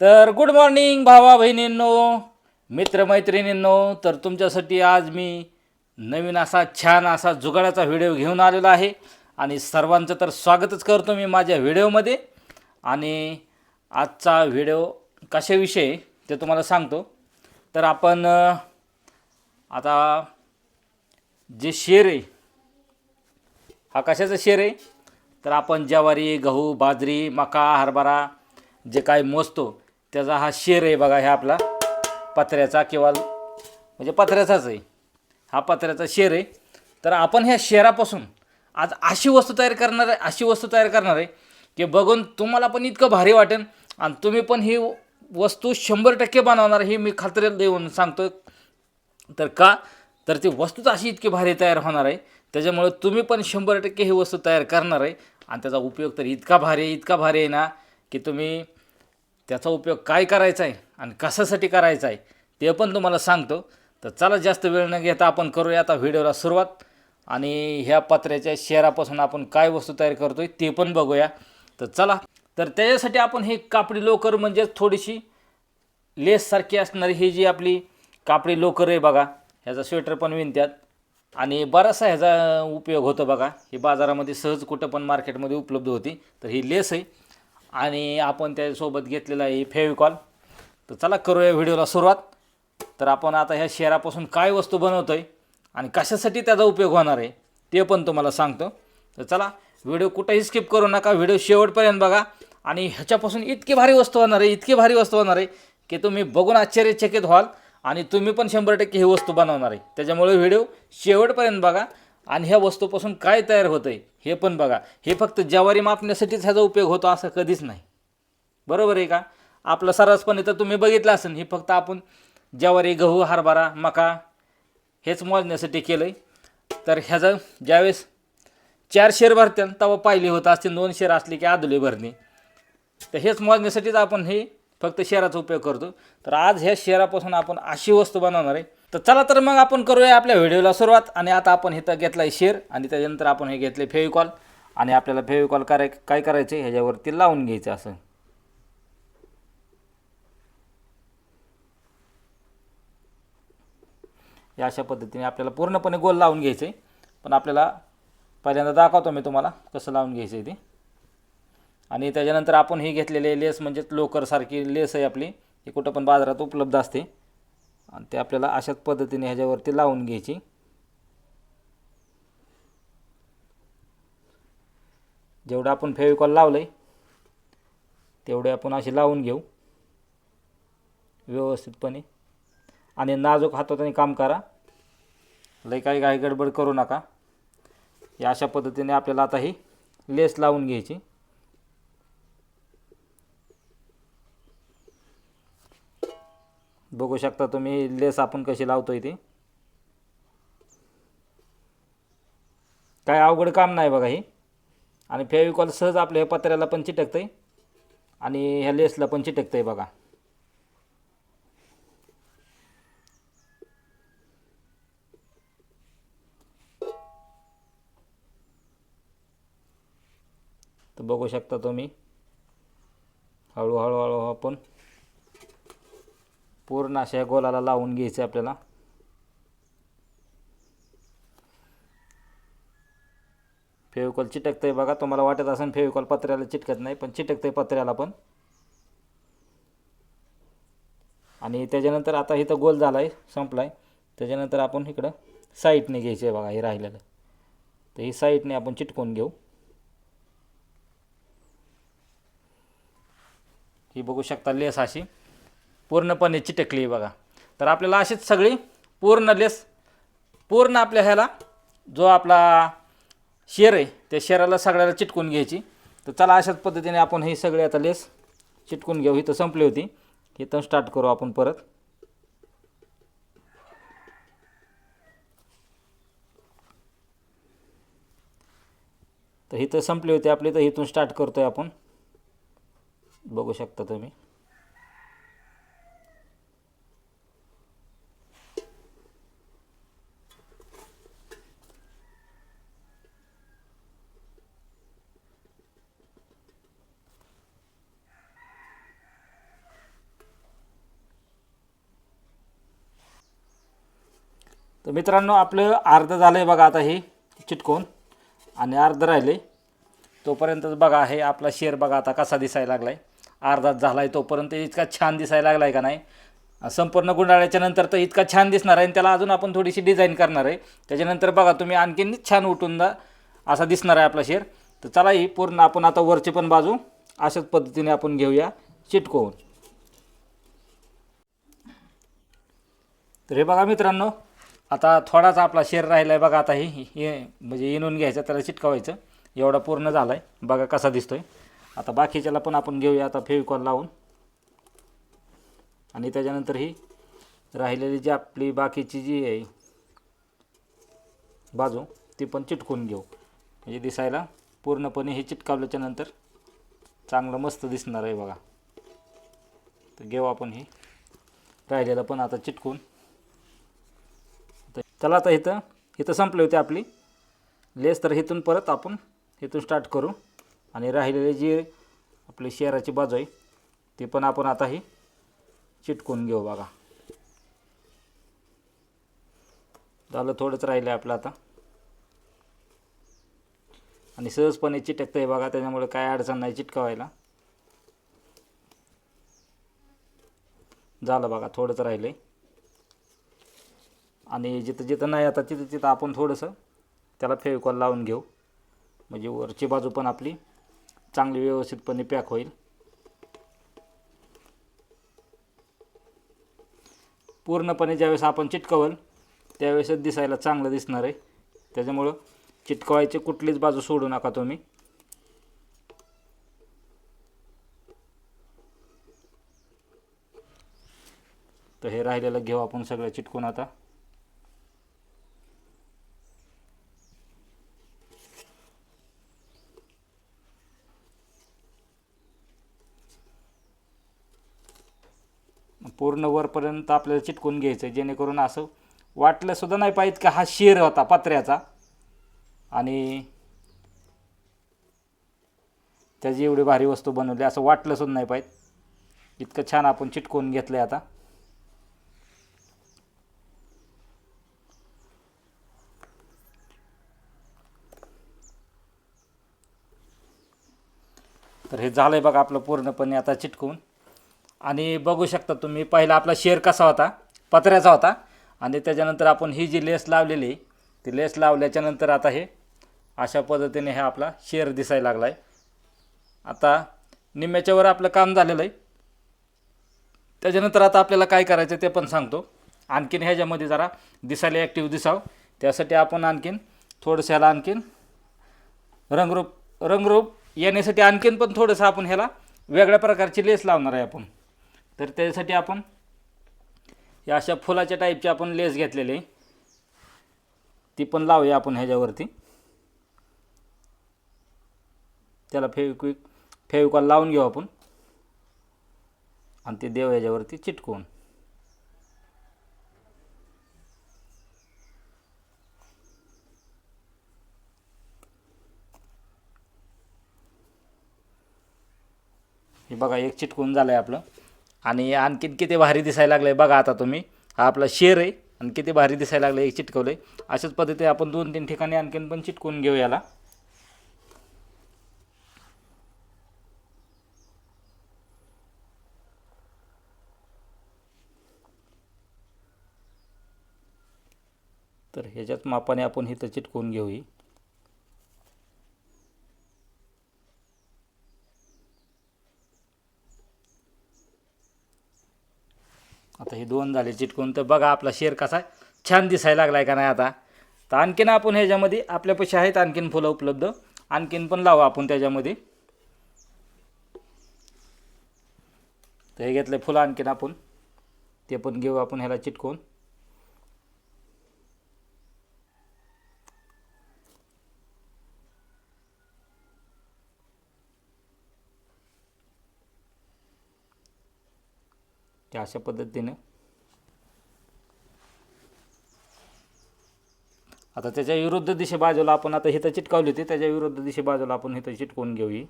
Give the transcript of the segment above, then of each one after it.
तर good morning भावा बहिणींनो मित्रमैत्रिणींनो. तर तुमच्यासाठी आज मी नवीन असा छान असा जुगाडाचा व्हिडिओ घेऊन आलेलो आहे. आणि सर्वांचं तर स्वागतच करतो मी माझ्या व्हिडिओमध्ये. आणि आजचा व्हिडिओ कशाविषयी ते तुम्हाला सांगतो. तर आपण आता जे शेर आहे हा कशाचा शेर आहे? तर आपण ज्वारी गहू बाजरी मका हरभरा जे काय मोजतो त्याचा हा शेर आहे बघा ह्या आपला पत्र्याचा किंवा म्हणजे पत्र्याचाच आहे. हा पत्र्याचा शेर आहे. तर आपण ह्या शेरापासून आज अशी वस्तू तयार करणार आहे अशी वस्तू तयार करणार आहे की बघून तुम्हाला पण इतकं भारी वाटेल आणि तुम्ही पण ही वस्तू शंभर टक्के बनवणार हे मी खात्री देऊन सांगतो तर का? तर ती वस्तूच अशी इतकी भारी तयार होणार आहे. त्याच्यामुळे तुम्ही पण शंभर टक्के ही वस्तू तयार करणार आहे. आणि त्याचा उपयोग तर इतका भारी आहे इतका भारी आहे ना की तुम्ही त्याचा उपयोग काय करायचा आहे आणि कशासाठी करायचा आहे ते पण तुम्हाला सांगतो. तर चला जास्त वेळ न घेता आपण करूया आता व्हिडिओला सुरुवात. आणि ह्या पत्र्याच्या शेरापासून आपण काय वस्तू तयार करतो आहे ते पण बघूया. तर चला तर त्याच्यासाठी आपण हे कापडी लोकर म्हणजेच थोडीशी लेससारखी असणारी ही जी आपली कापडी लोकर आहे बघा ह्याचा स्वेटर पण विणतात आणि बराचसा ह्याचा उपयोग होतो बघा ही बाजारामध्ये सहज कुठं पण मार्केटमध्ये उपलब्ध होती तर ही लेस आहे. आणि आपण त्याच्यासोबत घेतलेला आहे फेविकॉल. तर चला करूया व्हिडिओला सुरुवात. तर आपण आता ह्या शेरापासून काय वस्तू बनवतो आहे आणि कशासाठी त्याचा उपयोग होणार आहे ते पण तुम्हाला सांगतो. तर चला व्हिडिओ कुठेही स्किप करू नका. व्हिडिओ शेवटपर्यंत बघा. आणि ह्याच्यापासून इतकी भारी वस्तू होणार आहे इतकी भारी वस्तू होणार आहे की तुम्ही बघून आश्चर्यचकित व्हाल आणि तुम्ही पण शंभर टक्के ही वस्तू बनवणार आहे. त्याच्यामुळे व्हिडिओ शेवटपर्यंत बघा आणि ह्या वस्तूपासून काय तयार होतं आहे हे पण बघा हे फक्त ज्वारी मापण्यासाठीच ह्याचा उपयोग होतो असं कधीच नाही. बरोबर आहे का? आपलं सर्रासपणे तर तुम्ही बघितलं असेल हे फक्त आपण ज्वारी गहू हरभरा मका हेच मोजण्यासाठी केलं आहे तर ह्याचं ज्यावेळेस चार शेर भरत्यान तेव्हा पाहिले होतं असते दोन शेर असले की आदुले भरणे. तर हेच मोजण्यासाठीच आपण हे फक्त शेराचा उपयोग करतो. तर आज ह्या शेरापासून आपण अशी वस्तू बनवणार आहे तर चला तर मग आपण करूया आपल्या व्हिडिओला सुरुवात. आणि आता आपण इथं घेतला आहे शेर आणि त्याच्यानंतर आपण हे घेतले फेविकॉल आणि आपल्याला फेविकॉल कराय काय करायचं आहे ह्याच्यावरती लावून घ्यायचं असं. या अशा पद्धतीने आपल्याला पूर्णपणे गोल लावून घ्यायचं. आहे पण आपल्याला पहिल्यांदा दाखवतो मी तुम्हाला कसं लावून घ्यायचं आहे ते. आणि त्याच्यानंतर आपण हे घेतलेले लेस म्हणजेच लोकरसारखी लेस आहे आपली. ही कुठं पण बाजारात उपलब्ध असते. आणि ते आपल्याला अशाच पद्धतीने ह्याच्यावरती लावून घ्यायची. जेवढं आपण फेविकॉल लावलं आहे तेवढे आपण असे लावून घेऊ. व्यवस्थितपणे. आणि नाजूक हाताने काम करा. लई काही काही गडबड करू नका. या अशा पद्धतीने आपल्याला आता ही लेस लावून घ्यायची. बघू शकता तुम्ही लेस आपण कशी लावतो इथे काय अवघड काम नाही बघा हे. आणि फेविकॉल सहज आपल्या ह्या पत्र्याला पण चिटकतंय. आणि ह्या लेसला पण चिटकतंय बघा. तर बघू शकता तुम्ही. हळूहळू हळू आपण पूर्ण अशा गोलाला लावून घ्यायचे आपल्याला. फेविकॉल चिटकतंय बघा तुम्हाला वाटत असेल फेविकॉल पत्र्याला चिटकत नाही पण चिटकतंय पत्र्याला पण. आणि त्याच्यानंतर आता इथं गोल झाला आहे संपला आहे त्याच्यानंतर आपण इकडं साईटने घ्यायचं आहे बघा हे राहिलेलं. तर ही साईटने आपण चिटकून घेऊ. ही बघू शकता लेस अशी. पूर्णपणे चिटकली आहे बघा. तर आपल्याला अशीच सगळी पूर्ण लेस पूर्ण आपल्या ह्याला जो आपला शेर आहे त्या शेराला सगळ्याला चिटकून घ्यायची. तर चला अशाच पद्धतीने आपण ही सगळी आता लेस चिटकून घेऊ. इथं संपली होती. इथं स्टार्ट करू आपण परत. तर इथं संपली होती आपली. तर इथून स्टार्ट करतोय आपण. बघू शकता तुम्ही. तर मित्रांनो आपलं अर्ध झालं आहे बघा आता हे चिटकून. आणि अर्ध राहिले. तोपर्यंतच बघा हे आपला शेर बघा आता कसा दिसायला लागला आहे अर्धाच झाला आहे तोपर्यंत इतका छान दिसायला लागला आहे का नाही? संपूर्ण गुंडाळ्याच्या नंतर तर इतका छान दिसणार आहे आणि त्याला अजून आपण थोडीशी डिझाईन करणार आहे. त्याच्यानंतर बघा तुम्ही आणखीन छान उठून जा असा दिसणार आहे आपला शेर तर चला ही पूर्ण आपण आता वरची पण बाजू अशाच पद्धतीने आपण घेऊया चिटकवून तर हे बघा मित्रांनो आता थोडासा आपला शेर राहिला आहे बघा आता हे हे म्हणजे इनून घ्यायचं त्याला चिटकवायचं. एवढा पूर्ण झाला आहे बघा कसा दिसतो आहे आता बाकीच्याला पण आपण घेऊया आता फेविकॉल लावून. आणि त्याच्यानंतर ही राहिलेली जी आपली बाकीची जी आहे बाजू ती पण चिटकून घेऊ. म्हणजे दिसायला पूर्णपणे हे चिटकावल्याच्या नंतर चांगलं मस्त दिसणार आहे बघा. तर घेऊ आपण हे. राहिलेलं पण आता चिटकून. चला आता इथं. इथं संपले होते आपली. लेस तर इथून परत आपण इथून स्टार्ट करू. आणि राहिलेली जी आपली शेराची बाजू आहे ती पण आपण आता ही चिटकून घेऊ बघा. झालं थोडंच राहिलं आहे आपलं आता. आणि सहजपणे चिटकतं आहे बघा त्याच्यामुळे काय अडचण नाही चिटकवायला. झालं बघा थोडंच राहिलं आहे आणि जिथं जिथं नाही आता तिथं तिथं आपण थोडंसं त्याला फेविकॉल लावून घेऊ. म्हणजे वरची बाजू पण आपली चांगली व्यवस्थितपणे पॅक होईल. पूर्णपणे ज्यावेळेस आपण चिटकवल त्यावेळेसच दिसायला चांगलं दिसणार आहे. त्याच्यामुळं चिटकवायची कुठलीच बाजू सोडू नका तुम्ही. तर हे राहिलेलं घेऊ आपण सगळं चिटकून आता. पूर्ण वरपर्यंत आपल्याला चिटकून घ्यायचं आहे जेणेकरून असं वाटलंसुद्धा नाही पाहिजे का हा शेर होता पत्र्याचा. आणि त्याची एवढी भारी वस्तू बनवली असं वाटलंसुद्धा नाही पाहिजे. इतकं छान आपण चिटकवून घेतलं आहे आता. तर हे झालं आहे बघा आपलं पूर्णपणे आता चिटकवून आणि बघू शकता तुम्ही पहिला आपला शेर कसा होता पत्र्याचा होता. आणि त्याच्यानंतर आपण ही जी लेस लावलेली आहे, ती लेस लावल्याच्यानंतर आता हे अशा पद्धतीने हे आपला शेर दिसायला लागला आहे आता निम्म्याच्यावर आपलं काम झालेलं आहे. त्याच्यानंतर आता आपल्याला काय करायचं ते पण सांगतो. आणखीन ह्याच्यामध्ये जरा दिसायला ॲक्टिव्ह दिसावं. त्यासाठी आपण आणखीन थोडंसं ह्याला आणखीन रंगरूप रंगरूप येण्यासाठी आणखीन पण थोडंसं आपण ह्याला वेगळ्या प्रकारची लेस लावणार आहे आपण. तर त्यासाठी आपण या अशा फुलाच्या टाईपची आपण लेस घेतलेली. आहे ती पण लावूया आपण ह्याच्यावरती. त्याला फेविक्विक फेविकॉल लावून घेऊ आपण. आणि ते देव ह्याच्यावरती चिटकवून. हे बघा एक चिटकून झालं आहे आपलं. आणि आणखीन किती भारी दिसायला लागलं आहे बघा आता तुम्ही. हा आपला शेर आहे आणि किती भारी दिसायला लागलं एक चिटकवलं आहे अशाच पद्धतीने आपण दोन तीन ठिकाणी आणखीन पण चिटकून घेऊ याला. तर ह्याच्यात मापाने आपण इथं चिटकवून घेऊ आता हे दोन झाले चिटकून. तर बघा आपला शेर कसा छान दिसायला लागलाय का नाही आता? तर आणखीन आपण ह्याच्यामध्ये आपल्यापाशी आहेत आणखीन फुलं उपलब्ध. आणखीन पण लावू आपण त्याच्यामध्ये. तर हे घेतलं फुलं आणखीन आपण. ते पण घेऊ आपण ह्याला चिटकून. ते अशा पद्धतीने? आता त्याच्या विरुद्ध दिशे बाजूला आपण आता हिथं चिटकावली होती त्याच्या विरुद्ध दिशे बाजूला आपण हिथं चिटकवून घेऊ ही.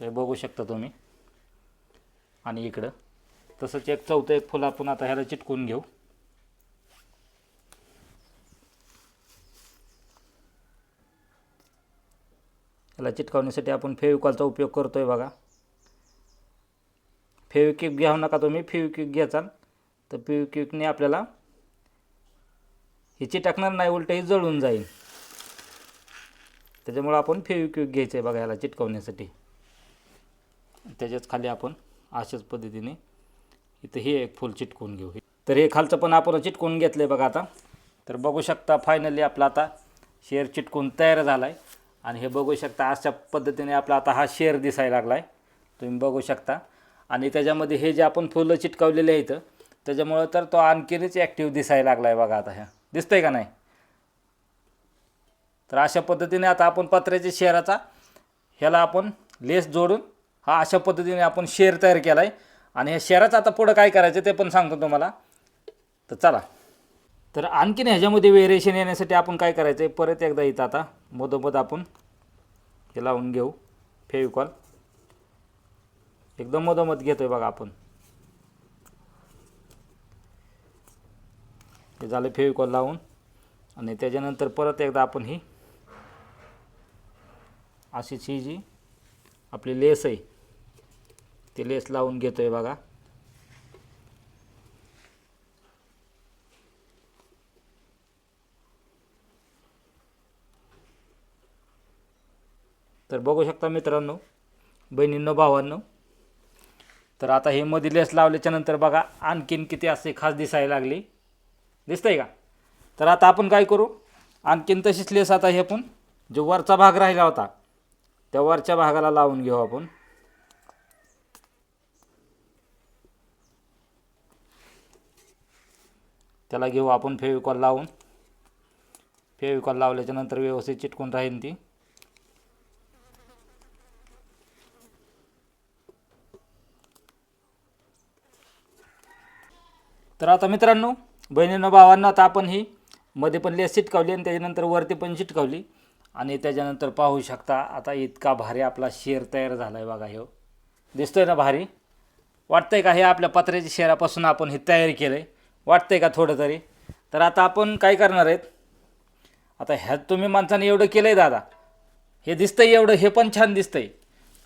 ते बघू शकता तुम्ही. आणि इकडं. तसंच एक चौथं एक फुल आपण आता ह्याला चिटकून घेऊ. याला चिटकवण्यासाठी आपण फेविकॉलचा उपयोग करतो आहे बघा फेविक्विक घ्यावं नका तुम्ही फेविक्विक घ्याचाल तर फेविक्विकने आपल्याला हे चिटकणार नाही उलट हे जळून जाईल. त्याच्यामुळं आपण फेविक्विक घ्यायचं आहे बघा याला चिटकवण्यासाठी. त्याच्याच खाली आपण अशाच पद्धतीने इथं हे एक फुल चिटकवून घेऊ. तर हे खालचं पण आपण चिटकवून घेतलं आहे बघा आता. तर बघू शकता फायनली आपला आता शेअर चिटकून तयार झाला आहे आणि हे बघू शकता अशा पद्धतीने आपला आता हा शेअर दिसायला लागला आहे तुम्ही बघू शकता. आणि त्याच्यामध्ये हे जे आपण फुलं चिटकवलेले आहेत त्याच्यामुळं तर तो आणखीनच ॲक्टिव्ह दिसायला लागला आहे बघा आता ह्या. दिसतंय का नाही? तर अशा पद्धतीने आता आपण पत्र्याच्या शेराचा ह्याला आपण लेस जोडून हा अशा पद्धतीने आपण शेअर तयार केला आहे आणि ह्या शेराचं आता पुढं काय करायचं ते पण सांगतो तुम्हाला. तर चला. तर आणखीन ह्याच्यामध्ये व्हेरिएशन येण्यासाठी आपण काय करायचं आहे परत एकदा इथं आता मधोमध आपण हे लावून घेऊ. फेविकॉल एकदम मधोमध घेतो आहे बघा आपण. हे झालं फेविकॉल लावून. आणि त्याच्यानंतर परत एकदा आपण ही अशीच ही जी आपली लेस आहे ती लेस लावून घेतो आहे बघा. तर बघू शकता मित्रांनो बहिणींनो भावांनो. तर आता हे मध्ये लेस लावल्याच्यानंतर बघा आणखीन किती असे खास दिसायला लागली. दिसतंय का? तर आता आपण काय करू? आणखीन तशीच लेस आता हे पण जो वरचा भाग राहिला होता त्या वरच्या भागाला लावून घेऊ आपण. त्याला घेऊ आपण फेविकॉल लावून. फेविकॉल लावल्याच्यानंतर व्यवस्थित चिटकून राहील ती. तर आता मित्रांनो बहिणीनं भावांना आता आपण ही मध्ये पण लेस चिटकावली आणि त्याच्यानंतर वरती पण चिटकावली. आणि त्याच्यानंतर पाहू शकता आता इतका भारी आपला शेर तयार झाला आहे बघा ह्यो. दिसतोय ना भारी? वाटतंय का हे आपल्या पत्र्याच्या शेरापासून आपण हे तयार केलं आहे वाटतंय का थोडं तरी तर आता आपण काय करणार आहेत? आता ह्यात तुम्ही माणसाने एवढं केलं आहे दादा. हे दिसतंय एवढं हे पण छान दिसतंय.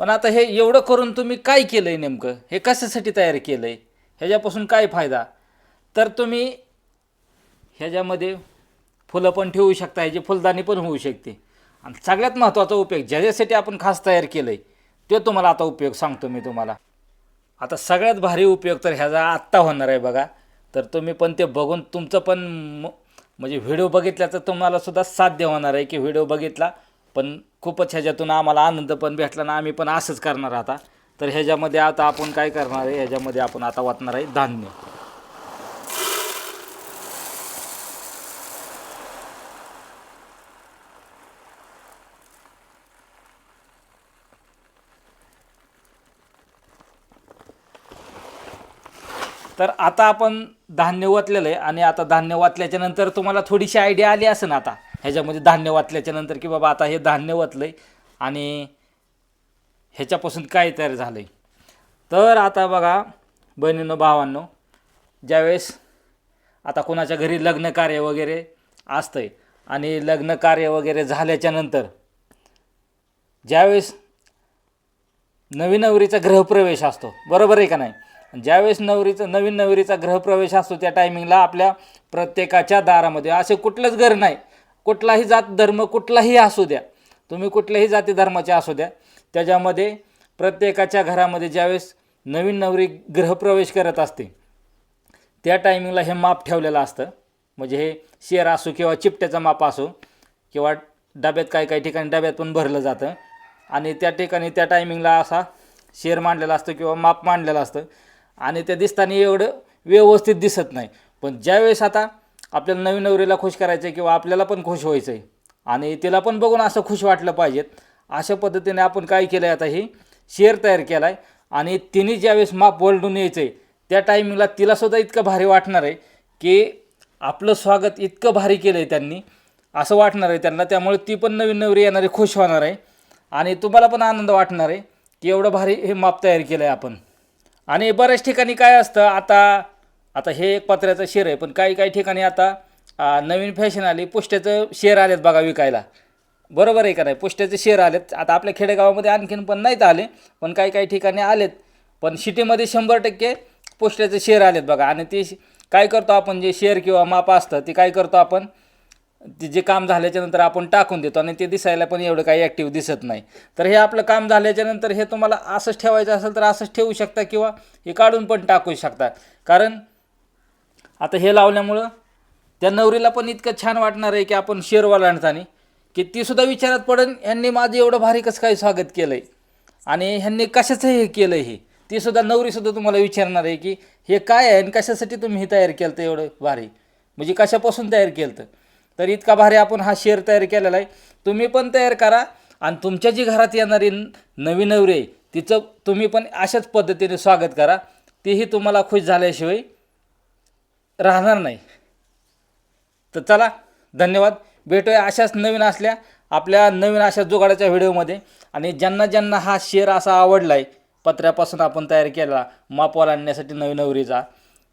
पण आता हे एवढं करून तुम्ही काय केलं आहे नेमकं? हे कशासाठी तयार केलं आहे ह्याच्यापासून काय फायदा? तर तुम्ही ह्याच्यामध्ये फुलं पण ठेवू शकता ह्याची फुलदाणी पण होऊ शकते. आणि सगळ्यात महत्त्वाचा उपयोग ज्याच्यासाठी आपण खास तयार केलं आहे ते तुम्हाला आता उपयोग सांगतो मी तुम्हाला. आता सगळ्यात भारी उपयोग तर ह्याचा आत्ता होणार आहे बघा. तर तुम्ही पण ते बघून तुमचं पण म्हणजे व्हिडिओ बघितल्याचं तुम्हाला सुद्धा साध्य होणार आहे की व्हिडिओ बघितला पण खूपच ह्याच्यातून आम्हाला आनंद पण भेटला ना आम्ही पण असंच करणार आता. तर ह्याच्यामध्ये आता आपण काय करणार आहे ह्याच्यामध्ये आपण आता वाचणार आहे धान्य. तर आता आपण धान्य वाचलेलं आहे आणि आता धान्य वाचल्याच्यानंतर तुम्हाला थोडीशी आयडिया आली असेल आता. ह्याच्यामध्ये धान्य वाचल्याच्यानंतर की बाबा आता हे धान्य वाचलं आहे आणि ह्याच्यापासून काय तयार झालं आहे तर आता बघा बहिणींनो भावांनो ज्यावेळेस आता कोणाच्या घरी लग्न कार्य वगैरे असतंय आणि लग्न कार्य वगैरे झाल्याच्यानंतर ज्यावेळेस नवीन नवरीचा गृहप्रवेश असतो. बरोबर आहे का नाही? ज्यावेळेस नवरीचं नवीन नवरीचा गृहप्रवेश असतो त्या टायमिंगला आपल्या प्रत्येकाच्या दारामध्ये. असे कुठलंच घर नाही. कुठलाही जात धर्म कुठलाही असू द्या. तुम्ही कुठल्याही जाती धर्माचे असू द्या. त्याच्यामध्ये प्रत्येकाच्या घरामध्ये ज्यावेळेस नवीन नवरी गृहप्रवेश करत असते त्या टायमिंगला हे माप ठेवलेलं असतं. म्हणजे हे शेर असो किंवा चिपट्याचं माप असो किंवा डब्यात काही काही ठिकाणी डब्यात पण भरलं जातं. आणि त्या ठिकाणी त्या टायमिंगला असा शेर मांडलेला असतो किंवा माप मांडलेलं असतं. आणि ते दिसताना एवढं व्यवस्थित दिसत नाही. पण ज्यावेळेस आता आपल्याला नवीन नवरीला खुश करायचं आहे किंवा आपल्याला पण खुश व्हायचं आहे आणि तिला पण बघून असं खुश वाटलं पाहिजेत अशा पद्धतीने आपण काय केलं आहे आता हे शेर तयार केला आहे आणि तिने ज्यावेळेस माप वलडून यायचं आहे त्या टायमिंगला तिलासुद्धा इतकं भारी वाटणार आहे की आपलं स्वागत इतकं भारी केलं आहे त्यांनी असं वाटणार आहे त्यांना. त्यामुळे ती पण नवीन नवरी येणारी खुश होणार आहे. आणि तुम्हाला पण आनंद वाटणार आहे की एवढं भारी हे माप तयार केलं आहे आपण. आणि बऱ्याच ठिकाणी काय असतं आता आता हे एक पत्र्याचं शेर आहे पण काही काही ठिकाणी आता नवीन फॅशन आली पुष्ट्याचं शेर आलेत बघा विकायला. बरोबर आहे का नाही? पुष्ट्याचे शेर आलेत. आता आपल्या खेडेगावामध्ये आणखीन पण नाहीत आले पण काही काही ठिकाणी आलेत. पण सिटीमध्ये शंभर टक्के पुष्ट्याचे शेर आलेत बघा. आणि ते श- काय करतो आपण जे शेर किंवा माप असतं ते काय करतो आपण ते जे काम झाल्याच्यानंतर आपण टाकून देतो आणि ते दिसायला पण एवढं काही ॲक्टिव्ह दिसत नाही. तर हे आपलं काम झाल्याच्यानंतर हे तुम्हाला असंच ठेवायचं असेल तर असंच ठेवू शकता किंवा हे काढून पण टाकू शकता. कारण आता हे लावल्यामुळं त्या नवरीला पण इतकं छान वाटणार आहे की आपण शेरवाला आणताना की ती सुद्धा विचारात पडेल ह्यांनी माझं एवढं भारी कसं काय स्वागत केलं आहे आणि ह्यांनी कशाचं हे केलं हे? ती सुद्धा नवरीसुद्धा तुम्हाला विचारणार आहे की हे काय आहे आणि कशासाठी तुम्ही हे तयार केलं तर एवढं भारी? म्हणजे कशापासून तयार केलं तर तर इतका भारी आपण हा शेर तयार केलेला आहे. तुम्ही पण तयार करा आणि तुमच्या जी घरात येणारी नवीन नवी नवरी आहे तिचं तुम्ही पण अशाच पद्धतीने स्वागत करा. तीही तुम्हाला खुश झाल्याशिवाय राहणार नाही. तर चला धन्यवाद. भेटूया अशाच नवीन असल्या आपल्या नवीन अशा जुगाडाच्या व्हिडिओमध्ये. आणि ज्यांना ज्यांना हा शेअर असा आवडला आहे पत्र्यापासून आपण तयार केला मापवाला आणण्यासाठी नवीन नवरीचा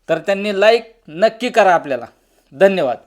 तर त्यांनी लाईक नक्की करा आपल्याला. धन्यवाद.